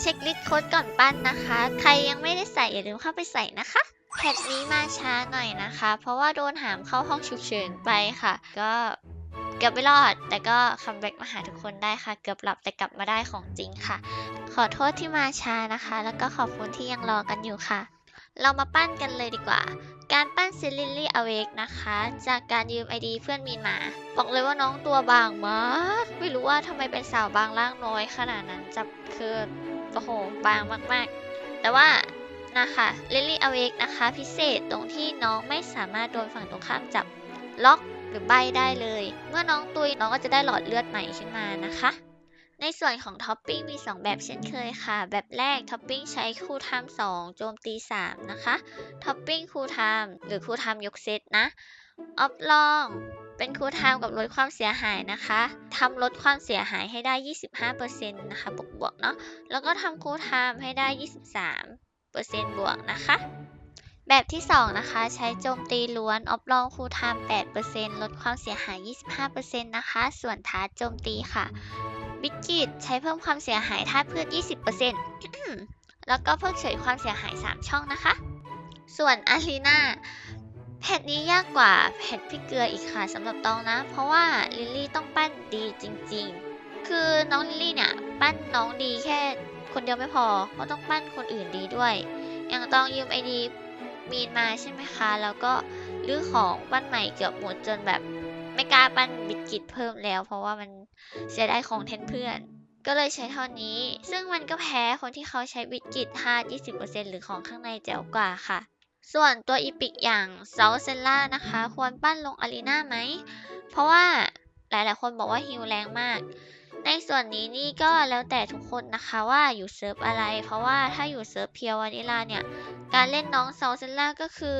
เช็คลิสต์โค้ดก่อนปั้นนะคะ ใครยังไม่ได้ใส่อย่าลืมเข้าไปใส่นะคะแพทนี้มาช้าหน่อยนะคะ เพราะว่าโดนหามเข้าห้องฉุกเฉินไปค่ะ ก็เกือบไม่รอด แต่ก็คัมแบ็กมาหาทุกคนได้ค่ะ เกือบหลับแต่กลับมาได้ของจริงค่ะ ขอโทษที่มาช้านะคะ แล้วก็ขอบคุณที่ยังรอกันอยู่ค่ะ เรามาปั้นกันเลยดีกว่า การปั้นซิลิลลี่อเวกนะคะ จากการยืมไอดีเพื่อนมีนมา บอกเลยว่าน้องตัวบางมาก ไม่รู้ว่าทำไมเป็นสาวบางร่างน้อยขนาดนั้นจับคือ โอ้โห บางมากๆ แต่ว่านะคะลิลลี่อเวกนะคะ พิเศษตรงที่น้องไม่สามารถโดนฝั่งตรงข้ามจับล็อกหรือใบได้เลย เมื่อน้องตุยน้องก็จะได้หลอดเลือดใหม่ขึ้นมานะคะ ในส่วนของท็อปปิ้งมี 2 แบบเช่นเคยค่ะ แบบแรกท็อปปิ้งใช้คู่ไทม์2โจมตี 3 นะคะท็อปปิ้งคูลไทม์หรือคูลไทม์ยกเซตนะออฟลอง เป็นคูลไทม์กับลดความเสียหายนะคะทำลดความเสียหายให้ได้ 25%นะคะบวกบวกเนาะแล้วก็ทำคูลไทม์ให้ได้ 23%บวกนะคะ แบบที่ 2 นะคะ ใช้โจมตีล้วนออฟลองคูลไทม์8%ลดความเสียหาย 25%นะคะ ส่วนทาโจมตีค่ะ บิกกิตใช้เพิ่มความเสียหายธาตุพืช 20%แล้วก็เพิกเฉยความเสียหาย 3 ช่องนะคะ ส่วนอารีนา แพทนี้ยากกว่าแพทพี่เกลืออีกค่ะสำหรับตองนะ เพราะว่าลิลลี่ต้องปั้นดีจริง ๆ คือน้องลิลลี่เนี่ยปั้นน้องดีแค่คนเดียวไม่พอก็ต้องปั้นคนอื่นดีด้วย อย่างตองยืมไอดีมีนมาใช่ไหมคะ แล้วก็รื้อของปั้นใหม่เกือบหมดจนแบบ ไม่กล้าปั้นบิดกิตเพิ่มแล้ว เพราะว่ามันเสียดายของแทนเพื่อน ก็เลยใช้เท่านี้ ซึ่งมันก็แพ้คนที่เขาใช้บิดกิต5 20%หรือของข้างในแจ๋วกว่าค่ะ ส่วนตัวอีพิกอย่างเซาเซล่านะคะ ควรปั้นลงอารีนาไหม เพราะว่าหลายๆคนบอกว่าฮิวแรงมาก ในส่วนนี้นี่ก็แล้วแต่ทุกคนนะคะว่าอยู่เซิร์ฟอะไร เพราะว่าถ้าอยู่เซิร์ฟเพียววานิลาเนี่ย การเล่นน้องเซาเซล่าก็คือ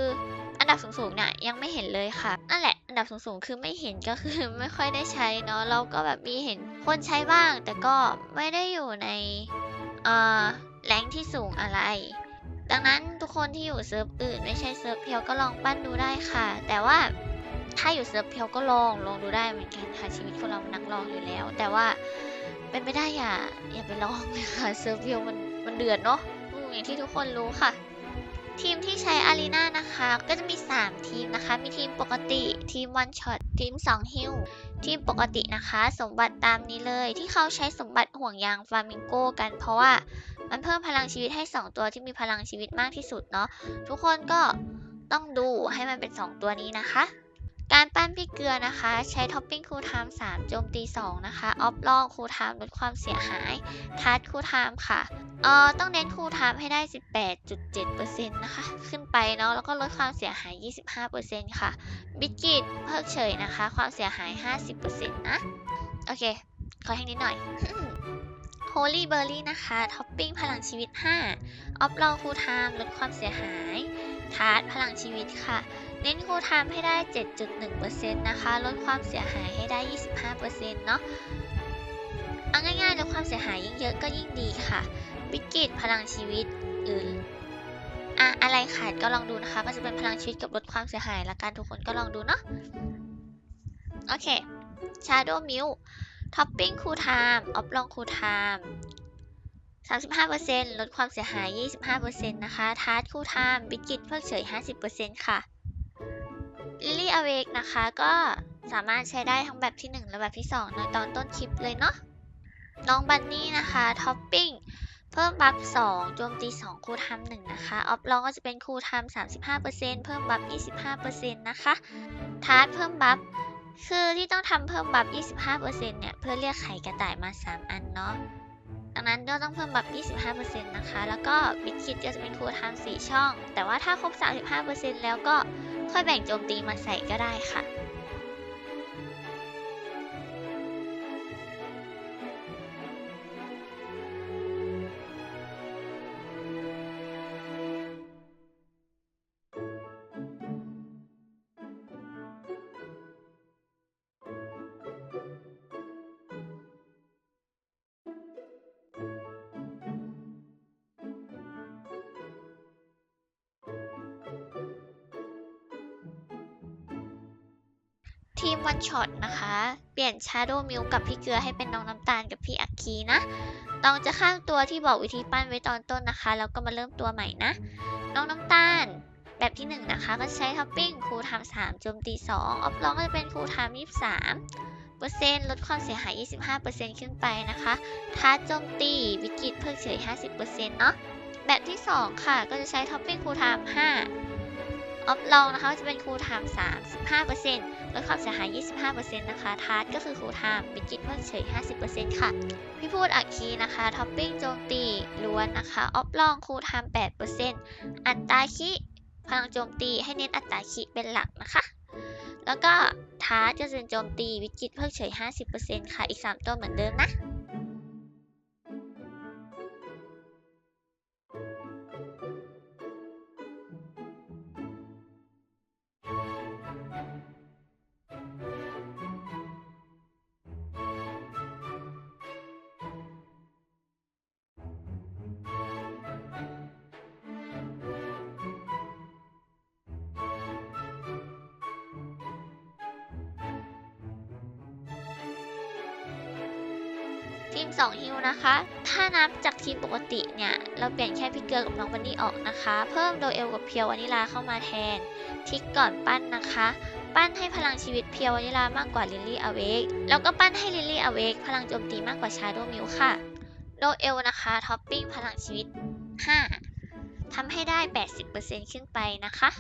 อันดับสูงๆเนี่ยยังไม่เห็นเลยค่ะ นั่นแหละ อันดับสูงๆ คือไม่เห็นก็คือไม่ค่อยได้ใช้เนาะเราก็แบบมีเห็นคนใช้บ้าง แต่ก็ไม่ได้อยู่ในอ่อแรงที่สูงอะไร ดังนั้นทุกคนที่อยู่เซิร์ฟอื่นไม่ใช่เซิร์ฟเพียวก็ลองปั้นดูได้ค่ะ แต่ว่าถ้าอยู่เซิร์ฟเพียวก็ลองลองดูได้เหมือนกันค่ะชีวิตคนเรานักลองอยู่แล้ว แต่ว่าเป็นไม่ได้อย่าอย่าไปลองเลยค่ะเซิร์ฟเพียวมันมันเดือดเนาะอืมอย่างที่ทุกคนรู้ค่ะ ทีมที่ใช้อารีนานะคะ ก็จะมี 3 ทีมนะคะ มีทีมปกติทีมวันช็อตทีม2ฮิล ที่ปกตินะคะ สมบัติตามนี้เลยที่เขาใช้สมบัติห่วงยางฟลามิงโกกันเพราะว่ามันเพิ่มพลังชีวิตให้ 2 ตัวที่มีพลังชีวิตมากที่สุดเนาะทุกคนก็ต้องดูให้มันเป็น 2 ตัวนี้นะคะ การปั้นพี่เกลือนะคะ ใช้ท็อปปิ้งคูลไทม์3โจมตี 2 นะคะ ออฟลองคูลไทม์ลดความเสียหายทาร์ดคูลไทม์ค่ะเอ่อต้องเน้นคูลไทม์ให้ได้ 18.7%นะคะ ขึ้นไปเนาะแล้วก็ลดความเสียหาย 25%ค่ะบิกกิตเพิกเฉยนะคะ ความเสียหาย 50%นะ โอเค ขอแห้งนิดหน่อยโฮลี่เบอร์รี่นะคะท็อปปิ้งพลังชีวิต 5 ออฟลองคูลไทม์ลดความเสียหายทาร์ดพลังชีวิตค่ะ เน้นคูลไทม์ให้ได้ 7.1%นะคะ ลดความเสียหายให้ได้ 25%เนาะเอาง่ายๆลดความเสียหายยิ่งเยอะก็ยิ่งดีค่ะวิกฤตพลังชีวิตหรืออะอะไรขาดก็ลองดูนะคะ มันจะเป็นพลังชีวิตกับลดความเสียหายละกันทุกคนก็ลองดูเนาะ โอเค Shadow m i l ท็อปปิ้งคูลไทม์ออฟลองคูลไทม์35%ลดความเสียหาย 25%นะคะ ทาร์ t คูลไทม์บิกิตเพิกเฉย 50%ค่ะ Lily Awake นะคะ ก็สามารถใช้ได้ทั้งแบบที่ 1 และแบบที่2ในตอนต้นคลิปเลยเนาะน้องบันนี่นะคะท็อปปิ้งเพิ่มบัฟ2โจมตี 2 คูลไทม์1นะคะ ออฟลองก็จะเป็นคูลไทม์35%เพิ่มบัฟ25%นะคะทาร์ t เพิ่มบัฟคือที่ต้องทำเพิ่มบัฟ25%เนี่ย เพื่อเรียกไข่กระต่ายมา 3 อันเนาะดังนั้นก็ต้องเพิ่มบัฟ25%นะคะ แล้วก็บิ k คิดก็จะเป็นคูลไทม์4ช่อง แต่ว่าถ้าครบ 35%แล้วก็ ค่อยแบ่งโจมตีมาใส่ก็ได้ค่ะ ทีมวันช็อตนะคะบิลี่ยน Shadow Milk กับพี่เกลือให้เป็นน้องน้ำตาลกับพี่อัคคีนะน้องจะข้ามตัวที่บอกวิธีปั้นไว้ตอนต้นนะคะ แล้วก็มาเริ่มตัวใหม่นะ น้องน้ำตาล แบบที่ 1 นะคะ ก็ใช้ท็อปปิ้งคูลไทม์3โจมตี2ออฟลองก็จะเป็นคูลไทม์23เปอร์เซ็นต์ลดความเสียหาย 25%ขึ้นไปนะคะท้าจโจมตีวิกฤตเพิกเฉย50%เนาะแบบที่ 2 ค่ะ ก็จะใช้ท็อปปิ้งครูทม์5 ออฟลองนะคะจะเป็นคูลไทม์35%ลดความเสียหาย 25%นะคะทาร์จก็คือคูลไทม์วิกฤตเพิกเฉย 50%ค่ะพี่พูดอักคีนะคะท็อปปิ้งโจมตีล้วนนะคะออฟลองคูลไทม์8%อัตราคิพลังโจมตีให้เน้นอัตราคิเป็นหลักนะคะ แล้วก็ทาร์จก็จะเป็นโจมตีวิกฤตเพิกเฉย 50%ค่ะ อีก 3 ตัวเหมือนเดิมนะ ทีม 2 ฮิวนะคะ ถ้านับจากทีมปกติเนี่ย เราเปลี่ยนแค่พี่เกลือกับน้องวันนี้ออกนะคะ เพิ่มโดเอลกับเพียววานิลาเข้ามาแทน ทิกก่อนปั้นนะคะ ปั้นให้พลังชีวิตเพียววานิลามากกว่าลิลลี่อเวกแล้วก็ปั้นให้ลิลลี่อเวกพลังโจมตีมากกว่าชาโดมิวค่ะโดเอลนะคะท็อปปิ้งพลังชีวิต 5ทำให้ได้ 80%ขึ้นไปนะคะ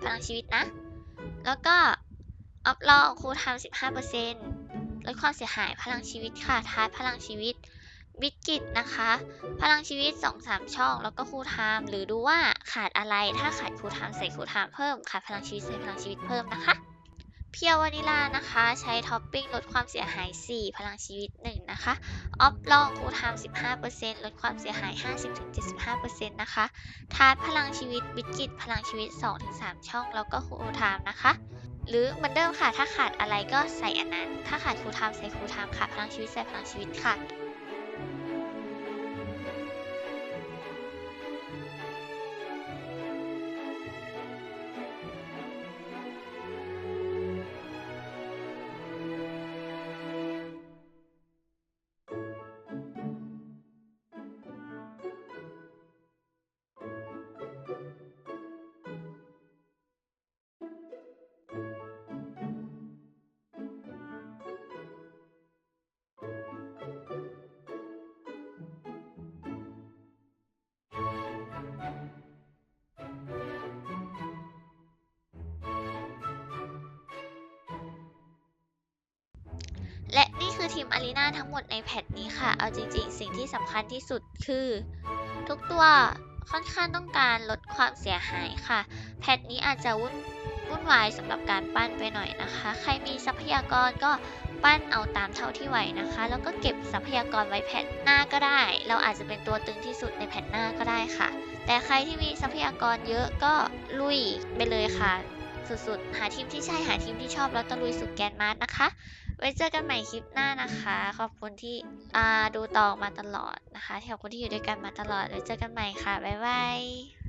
พลังชีวิตนะ แล้วก็ออฟลองคูทม์15% ลดความเสียหายพลังชีวิตค่ะทาร์จพลังชีวิตวิกฤตนะคะ พลังชีวิต 2-3 ช่อง แล้วก็คูลไทม์หรือดูว่าขาดอะไรถ้าขาดคูลไทม์ใส่คูลไทม์เพิ่มขาดพลังชีวิตใส่พลังชีวิตเพิ่มนะคะเพียววานิลานะคะ ใช้ท็อปปิ้งลดความเสียหาย 4 พลังชีวิต 1 นะคะออฟลองคูลไทม์15%ลดความเสียหาย 50-75%นะคะทาร์พลังชีวิตวิกฤตพลังชีวิต 2-3 ช่อง แล้วก็คูลไทม์นะคะ หรือเหมือนเดิมค่ะ ถ้าขาดอะไรก็ใส่อันนั้น ถ้าขาดคูลไทม์ใส่คูลไทม์ขาดพลังชีวิตใส่พลังชีวิตค่ะ มอารีนาทั้งหมดในแพทนี้ค่ะ เอาจริงๆ สิ่งที่สำคัญที่สุดคือ ทุกตัวค่อนข้างต้องการลดความเสียหายค่ะ แพทนี้อาจจะวุ่นวุ่นวายสำหรับการปั้นไปหน่อยนะคะ ใครมีทรัพยากรก็ปั้นเอาตามเท่าที่ไหวนะคะ แล้วก็เก็บทรัพยากรไว้แพทหน้าก็ได้ เราอาจจะเป็นตัวตึงที่สุดในแพทหน้าก็ได้ค่ะ แต่ใครที่มีทรัพยากรเยอะก็ลุยไปเลยค่ะ สุดๆ หาทีมที่ใช่หาทีมที่ชอบแล้วตะลุยสุดแกนมาร์นะคะ ไว้เจอกันใหม่คลิปหน้านะคะ ขอบคุณที่ดูต่อมาตลอดนะคะขอบคุณที่อยู่ด้วยกันมาตลอดไว้เจอกันใหม่ค่ะบ๊ายบาย